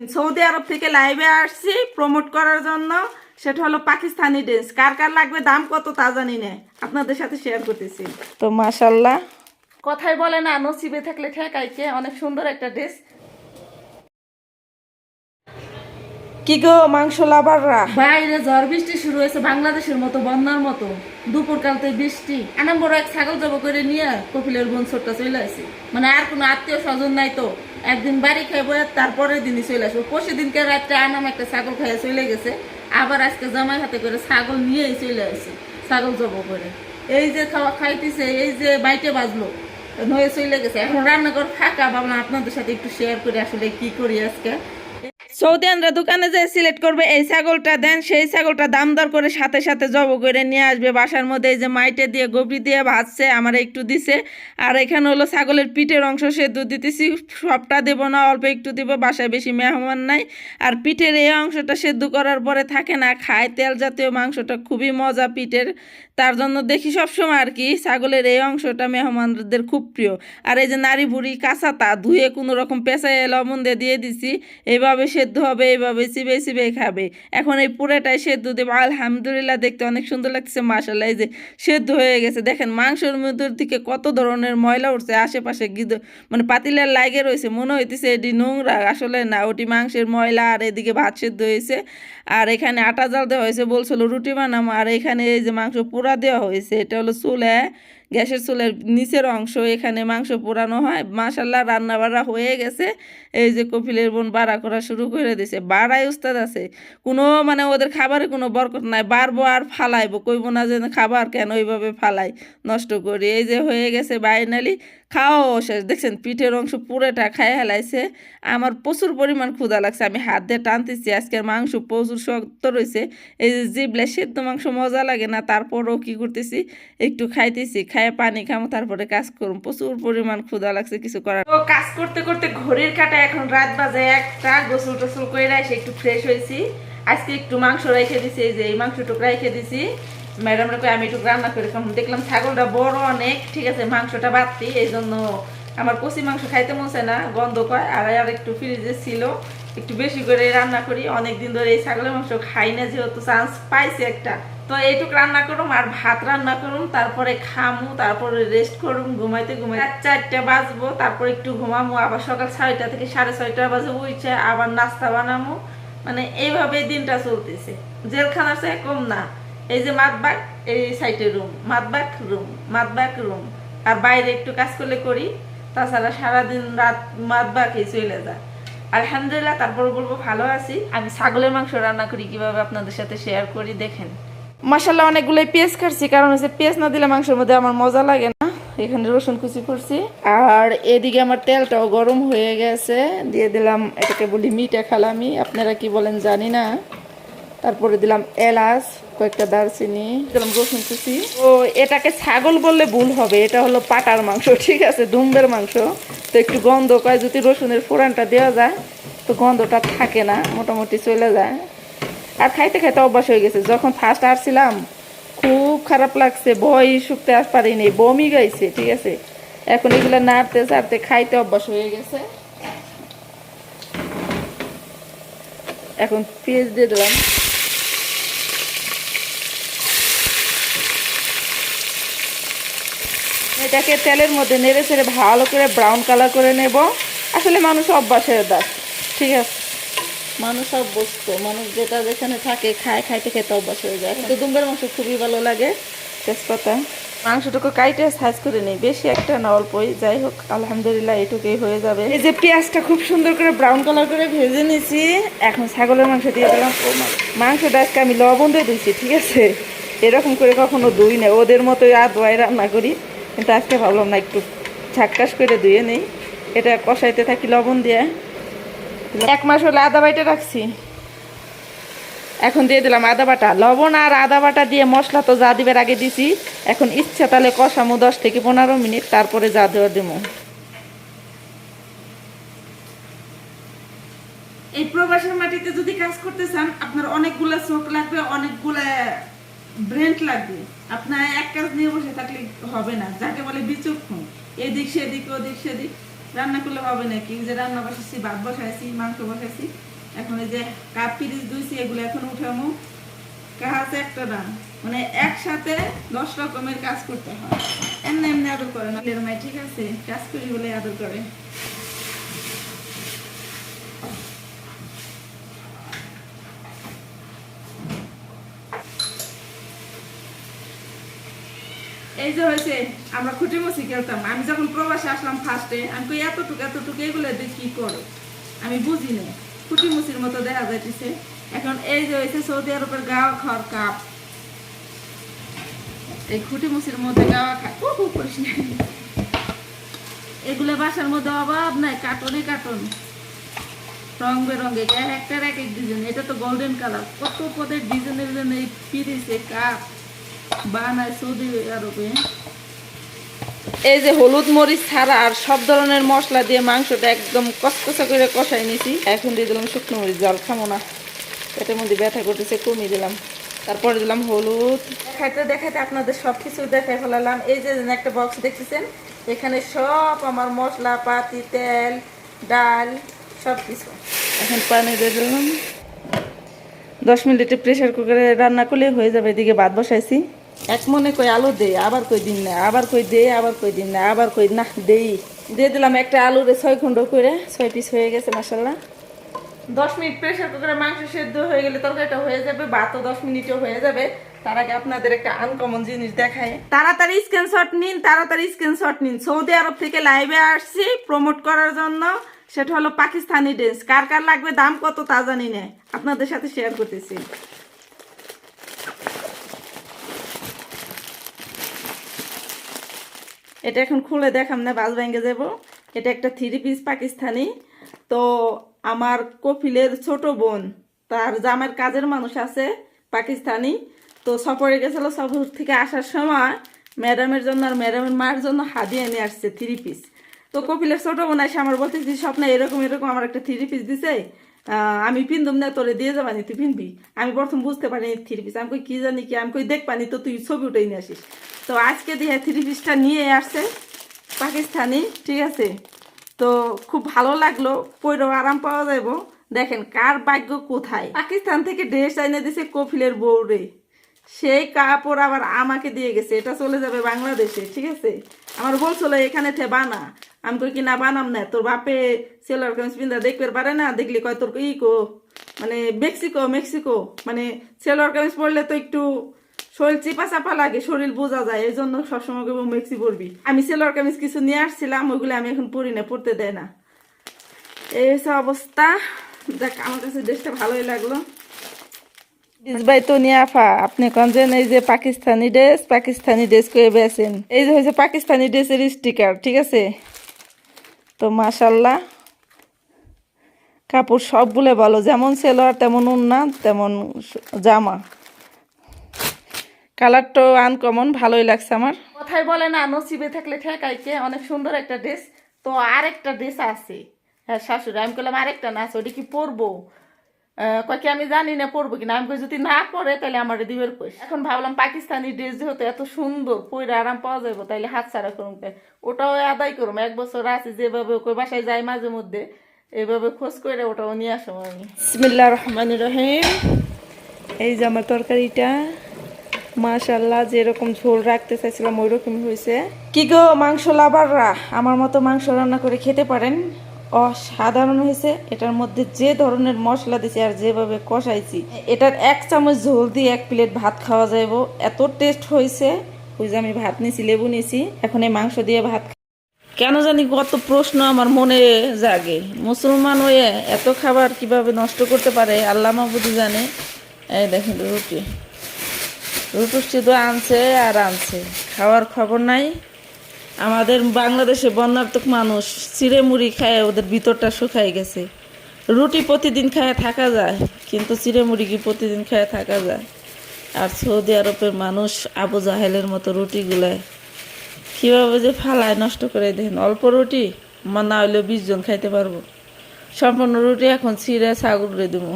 Saudi আরব থেকে লাইভে আসছি প্রমোট করার জন্য। সেটা হলো পাকিস্তানি ড্রেস। কার কার লাগবে, দাম কত তা জানি না। আপনাদের সাথে শেয়ার করতেছি। তো মাসাল্লাহ কথাই বলে না, নসিবে থাকলে ঠেকাইকে অনেক সুন্দর একটা ড্রেস। কি গো মাংস লাভাররা? বাইরে ঝড় বৃষ্টি শুরু হয়েছে বাংলাদেশের মতো, বন্যার মতো। দুপুর কালতে বৃষ্টি। আনাম বড় এক ছাগল জব করে নিয়ে কপিলের বোন ছোটটা চলে আসি। মানে আর কোনো আত্মীয় স্বজন নাই তো। একদিন বাড়ি খাইবো, তারপরের দিনই চলে আসব। পরশু দিনকে রাত্রে আনাম একটা ছাগল খাইয়া চলে গেছে। আবার আজকে জামাই হাতে করে ছাগল নিয়েই চলে আসি, ছাগল জব করে। এই যে খাওয়া খাইতেছে, এই যে বাইটে বাজলো, নয়ে চলে গেছে। এখন রান্নাঘর ফাঁকা, ভাবলাম আপনাদের সাথে একটু শেয়ার করে আসলে কি করি আজকে। সৌদিয়ানরা দোকানে যে সিলেক্ট করবে, এই ছাগলটা দেন, সেই ছাগলটা দাম দর করে সাথে সাথে জব করে নিয়ে আসবে। বাসার মধ্যে এই যে মাইটে দিয়ে, গবরি দিয়ে ভাজছে, আমার একটু দিছে। আর এখানে হলো ছাগলের পিঠের অংশ সেদ্ধ দিতেছি, সবটা দেবো না, অল্প একটু দিব, বাসায় বেশি মেহমান নাই। আর পিঠের এই অংশটা সেদ্ধ করার পরে থাকে না, খায় তেল জাতীয় মাংসটা, খুবই মজা পিঠের। তার জন্য দেখি সবসময় আর কি, ছাগলের এই অংশটা মেহমানদের খুব প্রিয়। আর এই যে নারী বুড়ি কাঁচা তা ধুয়ে কোনো রকম পেঁচায় লবণ দিয়ে দিয়ে দিছি এইভাবে সেদ্ধ হবে এইভাবে চিবে চিবে খাবে। এখন এই পুরোটাই সেদ্ধ দেবো, আলহামদুলিল্লাহ দেখতে অনেক সুন্দর লাগছে মাসাল্লাহ এই যে সেদ্ধ হয়ে গেছে। দেখেন মাংসের মধ্যের দিকে কত ধরনের ময়লা উঠছে, আশেপাশে গিদ মানে পাতিলার লাগে রয়েছে, মনে হইতেছে এটি নোংরা, আসলে না, ওটি মাংসের ময়লা, আর এদিকে ভাত সেদ্ধ হয়েছে। আর এখানে আটা জাল দেওয়া হয়েছে, বলছিল রুটি বানাবো আর এখানে এই যে মাংস পোড়া দেওয়া হয়েছে। এটা হলো চুলে গ্যাসের চুলের নিচের অংশ, এখানে মাংস পোড়ানো হয়। মাসাল্লাহ রান্না বাড়া হয়ে গেছে। এই যে কপিলের বোন বাড়া করা শুরু করে দিছে। বাড়াই উস্তাদ আছে। কোনো মানে ওদের খাবারে কোনো বরকত নাই। বাড়বো আর ফালাইবো। কইব না যে খাবার কেন ওইভাবে ফালাই, নষ্ট করি। এই যে হয়ে গেছে বাইনালি খাওয়াও শেষ। দেখছেন, পিঠের অংশ পুরোটা খায় হেলাইছে। আমার প্রচুর পরিমাণ ক্ষুধা লাগছে। আমি হাত দিয়ে টানতেছি। আজকের মাংস প্রচুর শক্ত রয়েছে এই যে জিবলে সেদ্ধ মাংস মজা লাগে না। তারপরও কি করতেছি? একটু খাইতেছি। খাইয়ে পানি খামো, তারপরে কাজ করুম। প্রচুর পরিমাণ ক্ষুধা লাগছে, কিছু করার তো কাজ করতে করতে ঘড়ির কাটা এখন রাত বাজে একটা, গোসল টোসল করে এসে একটু ফ্রেশ হয়েছি আজকে একটু মাংস রেখে দিছি, এই যে এই মাংসটুকু রেখে দিছি। ম্যাডামরা কই আমি একটু রান্না করে দেখলাম ছাগলটা বড় অনেক, ঠিক আছে, মাংসটা বাড়তি এই জন্য আমার কষি মাংস খাইতে মনে না, গন্ধ কয় আর আর একটু ফ্রিজে ছিল, একটু বেশি করে রান্না করি। অনেক দিন ধরে এই ছাগলের মাংস খাই না, যেহেতু চান্স পাইছি একটা। তো এইটুক রান্না করুম আর ভাত রান্না করুম, তারপরে খামু, তারপরে রেস্ট করুম, ঘুমাইতে ঘুমাইতে চারটা বাজবো, তারপর একটু ঘুমামু, আবার সকাল ছয়টা থেকে সাড়ে ছয়টা বাজে উঠছে আবার নাস্তা বানামু। মানে এইভাবে দিনটা চলতেছে। জেলখানার চেয়ে কম না। এই যে মাতবাগ, এই সাইডে রুম মাতবাগ রুম মাতবাগ রুম আর বাইরে একটু কাজ করলে করি, তাছাড়া সারাদিন রাত মাতবাগই চলে যায়। আলহামদুলিল্লাহ তারপর বলব ভালো আছি। আমি ছাগলের মাংস রান্না করি কীভাবে আপনাদের সাথে শেয়ার করি, দেখেন। মাসাল্লাহ অনেকগুলোই পেঁয়াজ খাচ্ছি কারণ হচ্ছে পেঁয়াজ না দিলে মাংসের মধ্যে আমার মজা লাগে না। এখানে রসুন কুচি করছি। আর এদিকে আমার তেলটাও গরম হয়ে গেছে। দিয়ে দিলাম, এটাকে বলি মিঠা খালামি। আপনারা কি বলেন জানি না। তারপরে দিলাম এলাচ, কয়েকটা দারচিনি, দিলাম রসুন কুচি। ও, এটাকে ছাগল বললে ভুল হবে। এটা হলো পাটার মাংস, ঠিক আছে? ডুম্বের মাংস। তো একটু গন্ধ কয়, যদি রসুনের ফোড়ানটা দেওয়া যায়, তো গন্ধটা থাকে না, মোটামুটি চলে যায়। আর খাইতে খাইতে অভ্যাস হয়ে গেছে। যখন ফার্স্ট আসছিলাম, খুব খারাপ লাগছে বই শুকতে আস পারিনি, বমি গাইছে, ঠিক আছে? এখন এগুলো নাড়তে চাড়তে খাইতে অভ্যাস হয়ে গেছে। এখন পেঁয়াজ দিয়ে দিলাম। এটাকে তেলের মধ্যে নেড়ে চেড়ে ভালো করে ব্রাউন কালার করে নেব। আসলে মানুষ অভ্যাসের দাস ঠিক আছে? মানুষ অভ্যস্ত মানুষ যেটা যেখানে থাকে খায় খাইতে খেতে অভ্যাস হয়ে যায়। কিন্তু দুম্বের মাংস খুবই ভালো লাগে তেজপাতা। মাংসটুকু কাইটে সাইজ করে নেই বেশি একটা না অল্পই। যাই হোক আলহামদুলিল্লাহ এটুকুই হয়ে যাবে। এই যে পেঁয়াজটা খুব সুন্দর করে ব্রাউন কালার করে ভেজে নিয়েছি এখন ছাগলের মাংস দিয়ে দিলাম। মাংসটা আজকে আমি লবণ দিয়ে দিয়েছি ঠিক আছে? এরকম করে কখনো ধুই না ওদের মতোই আদোয়াই রান্না করি। কিন্তু আজকে ভাবলাম না একটু ঝাক্কাস করে ধুয়ে নেই। এটা কষাইতে থাকি লবণ দিয়ে। এক মাস হলে আদা বাইটে রাখছি। এখন দিয়ে দিলাম আদা বাটা। লবণ আর আদা বাটা দিয়ে মশলা তো যা দিবার আগে দিছি। এখন ইচ্ছা তাহলে কষামো দশ থেকে পনেরো মিনিট, তারপরে যা দেওয়া দেবো। এই প্রবাসের মাটিতে যদি কাজ করতে চান, আপনার অনেকগুলা চোখ লাগবে, অনেকগুলা ব্রেন্ট লাগবে। আপনার এক কাজ নিয়ে বসে থাকলে হবে না। যাকে বলে বিচক্ষণ। এদিক সেদিক, ওদিক সেদিক। রান্না করলে হবে না কি যে রান্না বসাইছি, ভাত বসাইছি, মাংস বসাইছি। এখন এই যে কাপ পিরিচ দুইছি এগুলো এখন উঠামো। কাজ একটা দাম। মানে একসাথে দশ রকমের কাজ করতে হয়। এমনি এমনি আদর করে না। ঠিক আছে, কাজ করি বলে আদর করে। এই যে হয়েছে, আমরা খুঁটি মুসি খেলতাম আমি যখন প্রবাসে আসলাম ফার্স্টে আমি কই, এতটুকু এতটুকু, এগুলো দিয়ে কি করো? আমি বুঝি না খুঁটি মুসির মতো দেখা যাইতেছে। এখন এই যে হয়েছে, সৌদি আরবের গাওয়া খাওয়ার কাপ এই খুঁটি মুসির মধ্যে গাওয়া খা ও হু করিস এগুলো বাসার মধ্যে অভাব নাই, কার্টনে কার্টন। রং বেরঙে এক একটার এক এক ডিজাইন। এটা তো গোল্ডেন কালার কত পদের ডিজাইনের জন্য এই পিরিছে কাপ এই যে হলুদ মরিচ ছাড়া আর সব ধরনের মশলা দিয়ে মাংসটা একদম কসকসা করে কষাই নিছি। এখন দিয়ে দিলাম শুকনো মরিচ, জল খামো না। পেটের মধ্যে ব্যথা করতেছে, কমিয়ে দিলাম। তারপরে দিলাম হলুদ। দেখাইতে দেখাইতে আপনাদের সব কিছু দেখাই ফেলালাম। এই যে একটা বক্স দেখতেছেন? এখানে সব আমার মশলা, পাতি, তেল, ডাল সব কিছু এখন পানি দিয়ে দিলাম। দশ মিনিটে প্রেশার কুকারে রান্না করলে হয়ে যাবে, এদিকে ভাত বসাইছি। এক মনে কই আলু দে, আবার কই দিন না, আবার কই দে, আবার কই দিন না, আবার কই না, দেই। দিয়ে দিলাম একটা আলুরে ছয় খণ্ড করে ছয় পিস হয়ে গেছে মাসাল্লাহ দশ মিনিট প্রেশার কুকারে মাংস সেদ্ধ হয়ে গেলে তরকারিটা হয়ে যাবে, ভাতও দশ মিনিটও হয়ে যাবে। তার আগে আপনাদের একটা আনকমন জিনিস দেখায় তাড়াতাড়ি স্ক্রিনশট নিন, তাড়াতাড়ি স্ক্রিনশট নিন। সৌদি আরব থেকে লাইভে আসছি প্রমোট করার জন্য। সেটা হলো পাকিস্তানি ড্রেস কার কার লাগবে, দাম কত তা জানি না। আপনাদের সাথে শেয়ার করতেছি। এটা এখন খুলে দেখাম না বাস ভেঙে যাব। এটা একটা থ্রি পিস পাকিস্তানি। তো আমার কপিলের ছোট বোন, তার জামার কাজের মানুষ আছে, পাকিস্তানি। তো সফরে গেছিল সফর থেকে আসার সময় ম্যাডামের জন্য আর ম্যাডামের মার জন্য হাদিয়ে নিয়ে আসছে থ্রি পিস তো কপিলের ছোট বোন এসে আমার বলতেছি, স্বপ্নে এরকম এরকম আমার একটা থ্রি পিস দিছে। আমি পিনদম না, তোরে দিয়ে যাবানি তুই পিনবি। আমি প্রথম বুঝতে পারিনি থ্রি পিস আমি কই, কি জানি কি, আমি কই, দেখ পানি তো তুই ছবি উঠেই নিয়ে আসিস। তো আজকে দিয়ে থ্রি পিসটা নিয়ে আসছে পাকিস্তানি, ঠিক আছে? তো খুব ভালো লাগল পরেও আরাম পাওয়া যাইব। দেখেন, কার ভাগ্য কোথায়? পাকিস্তান থেকে ড্রেস এনে দিছে কফিলের বউরে সেই কাপড় আবার আমাকে দিয়ে গেছে, এটা চলে যাবে বাংলাদেশে, ঠিক আছে? আমার বলছিল, এখানে থে বানা আমি কই কি না বানাম না? তোর বাপে সেলার কামিজ পিন্দা দেখবে পারে না? দেখলি কয় তোর ই কো মানে মেক্সিকো মেক্সিকো। মানে সেলোয়ার কামিজ পরলে তো একটু শরীর চিপা চাপা লাগে, শরীর বোঝা যায়। এই জন্য সবসময় কেবল মেক্সি পরবি। আমি সেলোয়ার কামিজ কিছু নিয়ে আসছিলাম, ওইগুলো আমি এখন পরি না পড়তে দেয় না। এই হচ্ছে অবস্থা। দেখ, আমার কাছে ড্রেসটা ভালোই লাগল। ভাই তো নিয়াফা আপনি কনজেন এই যে পাকিস্তানি ড্রেস পাকিস্তানি ড্রেস করে বেছেন এই যে হয়েছে পাকিস্তানি ড্রেসের স্টিকার ঠিক আছে? তো মাশাল্লাহ। কাপড় সবগুলো ভালো, যেমন সেলোয়ার তেমন উন্না, তেমন জামা। কালারটাও আনকমন ভালোই লাগছে আমার। কথাই বলে না, নসিবে থাকলে ঠেকাইকে অনেক সুন্দর একটা ড্রেস। তো আরেকটা ড্রেস আছে। হ্যাঁ শাশুড়ি, আমি বললাম আরেকটা না আছে, ওটা কি পরবো? আহ, কয় কি আমি জানি না পরবো কিনা। আমি যদি না পরে তাহলে আমার দিবের কইস এখন ভাবলাম পাকিস্তানি ড্রেস যেহেতু এত সুন্দর পরে আরাম পাওয়া যাবে তাইলে হাত ছাড়া করুন ওটাও আদায় করুম। এক বছর আছে যেভাবে কই বাসায় যাই মাঝে মধ্যে এইভাবে খোঁজ করে ওটাও নিয়ে আসো আমি। বিসমিল্লাহ রহমান রহিম। এই যে আমার তরকারিটা মাশাল্লাহ যেরকম ঝোল রাখতে চাইছিলাম ওই রকমই হয়েছে কি গো মাংস লাভাররা? আমার মতো মাংস রান্না করে খেতে পারেন? অসাধারণ হয়েছে। এটার মধ্যে যে ধরনের মশলা দিয়েছি আর যেভাবে কষাইছি, এটার এক চামচ ঝোল দিয়ে এক প্লেট ভাত খাওয়া যাইব। এত টেস্ট হয়েছে। ওই যে আমি ভাত নিছি, লেবু নিছি, এখন এই মাংস দিয়ে ভাত কেন জানি কত প্রশ্ন আমার মনে জাগে। মুসলমান হয়ে এত খাবার কীভাবে নষ্ট করতে পারে, আল্লাহ মাহবুদি জানে। এই দেখেন রুটি। রুটি শুধু আনছে আর আনছে, খাওয়ার খবর নাই। আমাদের বাংলাদেশে বন্যার্থক মানুষ চিড়ে মুড়ি খায়, ওদের ভিতরটা শুকাই গেছে। রুটি প্রতিদিন খায়, থাকা যায়, কিন্তু চিড়ে মুড়ি কি প্রতিদিন খায়, থাকা যায়। আর সৌদি আরবের মানুষ আবু জাহেলের মতো রুটিগুলায় কীভাবে যে ফালায়, নষ্ট করে দেখেন। অল্প রুটি না হইলেও বিশ জন খাইতে পারব। সম্পূর্ণ রুটি এখন ছিঁড়ে ছাগল রে দেবো